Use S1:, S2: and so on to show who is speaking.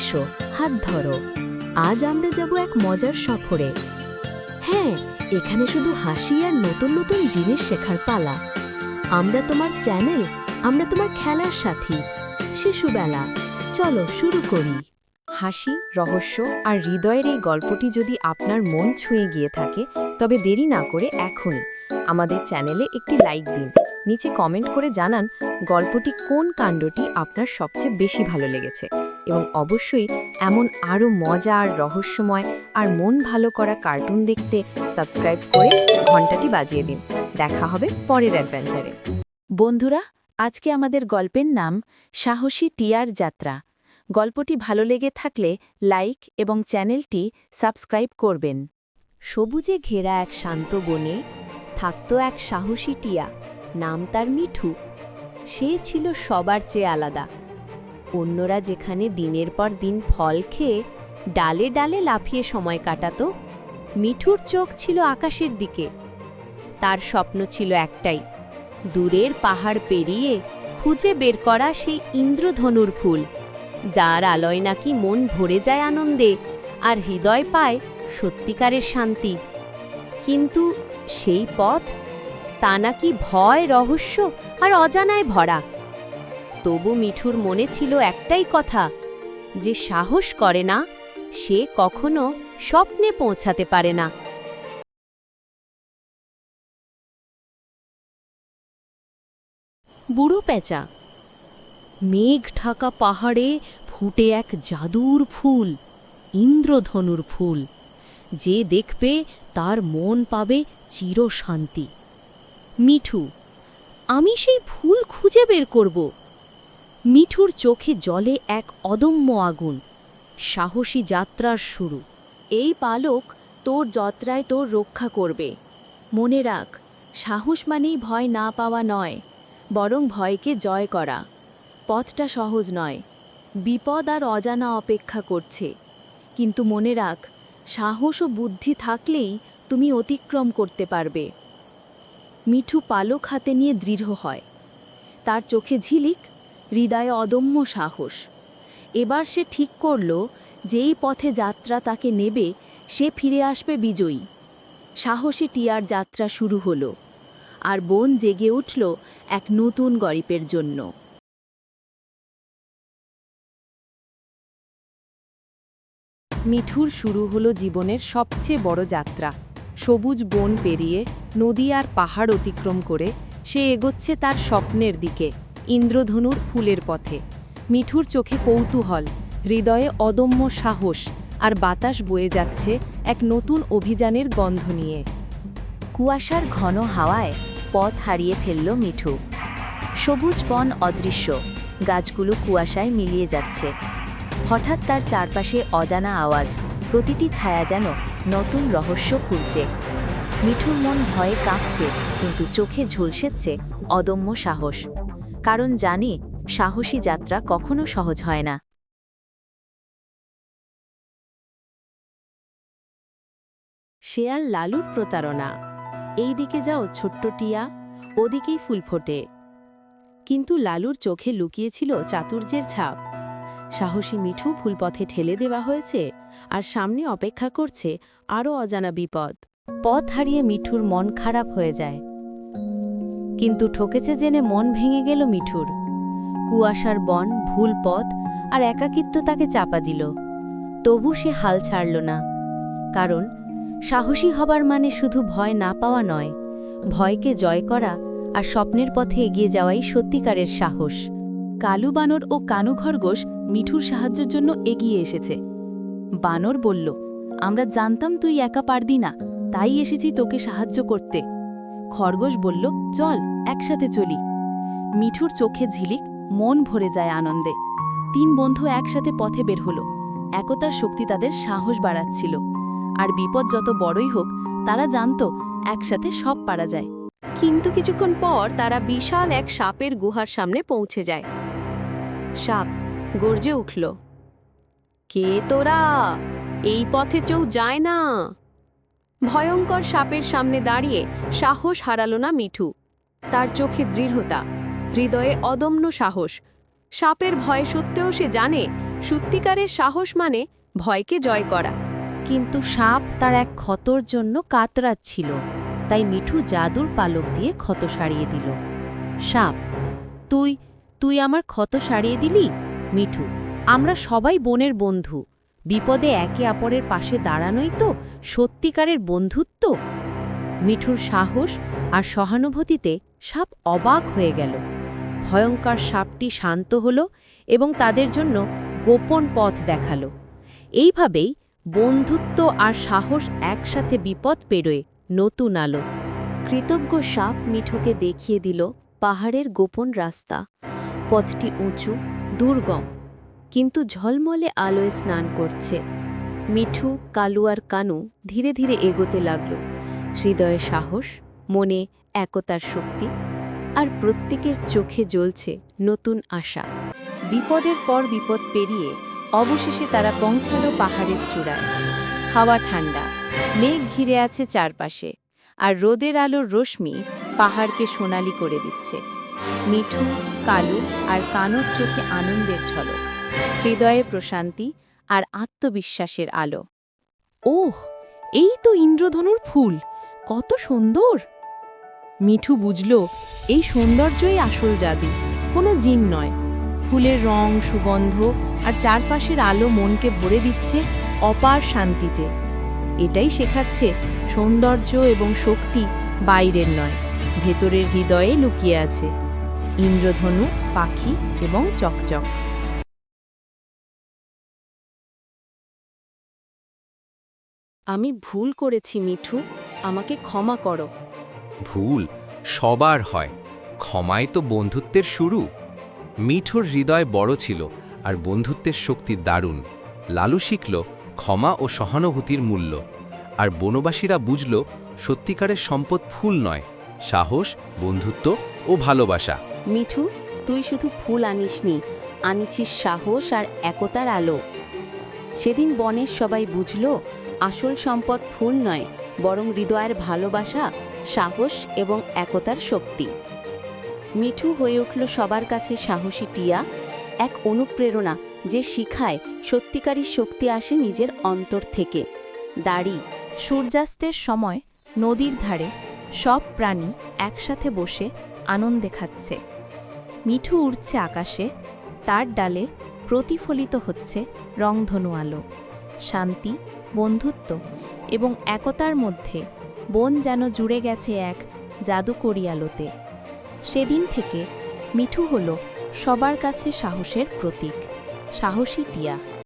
S1: এসো, হাত ধরো। আজ আমরা যাব এক মজার সফরে। হ্যাঁ এখানে শুধু হাসি আর নতুন নতুন জিনিস শেখার পালা। আমরা তোমার চ্যানেল, আমরা তোমার খেলার সাথী। শিশুবেলা, চলো শুরু করি।
S2: হাসি, রহস্য আর হৃদয়ের এই গল্পটি যদি আপনার মন ছুঁয়ে গিয়ে থাকে, তবে দেরি না করে এখনই আমাদের চ্যানেলে একটি লাইক দিন। নিচে কমেন্ট করে জানান গল্পটি কোন কাণ্ডটি আপনার সবচেয়ে বেশি ভালো লেগেছে। এবং অবশ্যই এমন আরও মজা আর রহস্যময় আর মন ভালো করা কার্টুন দেখতে সাবস্ক্রাইব করে ঘন্টাটি বাজিয়ে দিন। দেখা হবে পরের অ্যাডভেঞ্চারে।
S1: বন্ধুরা, আজকে আমাদের গল্পের নাম সাহসী টিয়ার যাত্রা। গল্পটি ভালো লেগে থাকলে লাইক এবং চ্যানেলটি সাবস্ক্রাইব করবেন। সবুজে ঘেরা এক শান্ত বনে থাকত এক সাহসী টিয়া। নাম তার মিঠু। সে ছিল সবার চেয়ে আলাদা। অন্যরা যেখানে দিনের পর দিন ফল খেয়ে ডালে ডালে লাফিয়ে সময় কাটাত, মিঠুর চোখ ছিল আকাশের দিকে। তার স্বপ্ন ছিল একটাই, দূরের পাহাড় পেরিয়ে খুঁজে বের করা সেই ইন্দ্রধনুর ফুল, যার আলোয় নাকি মন ভরে যায় আনন্দে আর হৃদয় পায় সত্যিকারের শান্তি। কিন্তু সেই পথ, তা নাকি ভয়, রহস্য আর অজানায় ভরা। তবু মিঠুর মনে ছিল একটাই কথা, যে সাহস করে না, সে কখনো স্বপ্নে পৌঁছাতে পারে না। বুড়ো পেঁচা মেঘ ঢাকা পাহাড়ে ফুটে এক জাদুর ফুল, ইন্দ্রধনুর ফুল, যে দেখবে তার মন পাবে চিরশান্তি। মিঠু, আমি সেই ফুল খুঁজে বের করব। মিঠুর চোখে জলে এক অদম্য আগুন। সাহসী যাত্রার শুরু। এই পালক তোর যাত্রায় তোর রক্ষা করবে। মনে রাখ, সাহস মানেই ভয় না পাওয়া নয়, বরং ভয়কে জয় করা। পথটা সহজ নয়, বিপদ আর অজানা অপেক্ষা করছে। কিন্তু মনে রাখ, সাহস ও বুদ্ধি থাকলেই তুমি অতিক্রম করতে পারবে। মিঠু পালক হাতে নিয়ে দৃঢ় হয়। তার চোখে ঝিলিক হৃদয়ে অদম্য সাহস। এবার সে ঠিক করল, যেই পথে যাত্রা তাকে নেবে, সে ফিরে আসবে বিজয়ী। সাহসী টিয়ার যাত্রা শুরু হলো, আর বন জেগে উঠল এক নতুন গরিপের জন্য।
S2: মিঠুর শুরু হলো জীবনের সবচেয়ে বড় যাত্রা। সবুজ বন পেরিয়ে নদী আর পাহাড় অতিক্রম করে সে এগোচ্ছে তার স্বপ্নের দিকে। ইন্দ্রধনুর ফুলের পথে। মিঠুর চোখে কৌতূহল, হৃদয়ে অদম্য সাহস আর বাতাস বয়ে যাচ্ছে এক নতুন অভিযানের গন্ধ নিয়ে।
S1: কুয়াশার ঘন হাওয়ায় পথ হারিয়ে ফেলল মিঠু। সবুজ বন অদৃশ্য, গাছগুলো কুয়াশায় মিলিয়ে যাচ্ছে। হঠাৎ তার চারপাশে অজানা আওয়াজ, প্রতিটি ছায়া যেন নতুন রহস্য খুলছে মিঠুর মন ভয়ে কাঁপছে, কিন্তু চোখে ঝলসেচ্ছে অদম্য সাহস। কারণ জানি সাহসী যাত্রা কখনো সহজ হয় না। শেয়াল লালুর প্রতারণা। এই দিকে যাও ছোট্ট টিয়া, ওদিকেই ফুল ফোটে। কিন্তু লালুর চোখে লুকিয়েছিল চাতুর্যের ছাপ। সাহসী মিঠু ফুলপথে ঠেলে দেওয়া হয়েছে আর সামনে অপেক্ষা করছে আরও অজানা বিপদ। পথ হারিয়ে মিঠুর মন খারাপ হয়ে যায়। কিন্তু ঠকেছে জেনে মন ভেঙে গেল মিঠুর। কুয়াশার বন, ভুল পথ আর একাকিত্ব তাকে চাপা দিল। তবু সে হাল ছাড়ল না। কারণ সাহসী হবার মানে শুধু ভয় না পাওয়া নয়, ভয়কে জয় করা আর স্বপ্নের পথে এগিয়ে যাওয়াই সত্যিকারের সাহস। কালু বানর ও কানু খরগোশ মিঠুর সাহায্যের জন্য এগিয়ে এসেছে। বানর বলল, আমরা জানতাম তুই একা পারদি না, তাই এসেছি তোকে সাহায্য করতে। খরগোশ বলল, চল, একসাথে চলি। মিঠুর চোখে ঝিলিক, মন ভরে যায় আনন্দে। তিন বন্ধু একসাথে পথে বের হলো। একতার শক্তি তাদের সাহস বাড়াচ্ছিল। আর বিপদ যত বড়ই হোক, তারা জানত, একসাথে সব পারা যায়। কিন্তু কিছুক্ষণ পর তারা বিশাল এক সাপের গুহার সামনে পৌঁছে যায়। সাপ গর্জে উঠল, কে তোরা? এই পথে কেউ যায় না। ভয়ঙ্কর সাপের সামনে দাঁড়িয়ে সাহস হারালো না মিঠু। তার চোখে দৃঢ়তা, হৃদয়ে অদম্য সাহস। সাপের ভয়ে সত্ত্বেও সে জানে,
S2: সত্যিকারের সাহস মানে ভয়কে জয় করা।
S1: কিন্তু সাপ তার এক ক্ষতর জন্য কাতরাচ্ছিল, তাই মিঠু জাদুর পালক দিয়ে ক্ষত সারিয়ে দিল। সাপ, তুই তুই আমার ক্ষত সারিয়ে দিলি? মিঠু, আমরা সবাই বোনের বন্ধু। বিপদে একে অপরের পাশে দাঁড়ানোই তো সত্যিকারের বন্ধুত্ব। মিঠুর সাহস আর সহানুভূতিতে সাপ অবাক হয়ে গেল। ভয়ঙ্কর সাপটি শান্ত হল এবং তাদের জন্য গোপন পথ দেখাল। এইভাবেই বন্ধুত্ব আর সাহস একসাথে বিপদ পেরোয় নতুন আলো। কৃতজ্ঞ সাপ মিঠুকে দেখিয়ে দিল পাহাড়ের গোপন রাস্তা। পথটি উঁচু, দুর্গম। কিন্তু ঝলমলে আলোয় স্নান করছে। মিঠু, কালু আর কানু ধীরে ধীরে এগোতে লাগল। হৃদয়ে সাহস, মনে একতার শক্তি আর প্রত্যেকের চোখে জ্বলছে নতুন আশা। বিপদের পর বিপদ পেরিয়ে অবশেষে তারা পৌঁছালো পাহাড়ের চূড়ায়। হাওয়া ঠান্ডা, মেঘ ঘিরে আছে চারপাশে আর রোদের আলোর রশ্মি পাহাড়কে সোনালি করে দিচ্ছে। মিঠু, কালু আর কানুর চোখে আনন্দের ঝলক। হৃদয়ে প্রশান্তি আর আত্মবিশ্বাসের আলো। ওহ, এই তো ইন্দ্রধনুর ফুল, কত সুন্দর! মিঠু বুঝল, এই সৌন্দর্যই আসল জাদু, কোনো জিন নয়। ফুলের রং, সুগন্ধ আর চারপাশের আলো মনকে ভরে দিচ্ছে অপার শান্তিতে। এটাই শেখাচ্ছে সৌন্দর্য এবং শক্তি বাইরের নয়, ভেতরের হৃদয়ে লুকিয়ে আছে। ইন্দ্রধনু, পাখি এবং চকচক। আমি ভুল করেছি মিঠু। আমাকে ক্ষমা করো।
S3: ভুল? সবার হয়। ক্ষমাই তো বন্ধুত্বের শুরু। মিঠুর হৃদয় বড় ছিল আর বন্ধুত্বের শক্তি দারুণ। লালু শিখল ক্ষমা ও সহানুভূতির মূল্য। আর বনবাসীরা বুঝল সত্যিকারের সম্পদ ফুল নয় সাহস বন্ধুত্ব ও ভালোবাসা।
S1: মিঠু তুই শুধু ফুল আনিসনি। আনিছিস সাহস আর একতার আলো। সেদিন বনের সবাই বুঝল আসল সম্পদ ফুল নয়, বরং হৃদয়ের ভালোবাসা, সাহস এবং একতার শক্তি। মিঠু হয়ে উঠল সবার কাছে সাহসী টিয়া, এক অনুপ্রেরণা যে শিখায় সত্যিকারী শক্তি আসে নিজের অন্তর থেকে। দাড়ি,
S4: সূর্যাস্তের সময় নদীর ধারে সব প্রাণী একসাথে বসে আনন্দে খাচ্ছে। মিঠু উড়ছে আকাশে, তার ডালে প্রতিফলিত হচ্ছে রংধনু আলো। শান্তি বন্ধুত্ব এবং একতার মধ্যে বোন যেন জুড়ে গেছে এক জাদুকরি আলোতে সেদিন থেকে মিঠু হল সবার কাছে সাহসের প্রতীক, সাহসী টিয়া।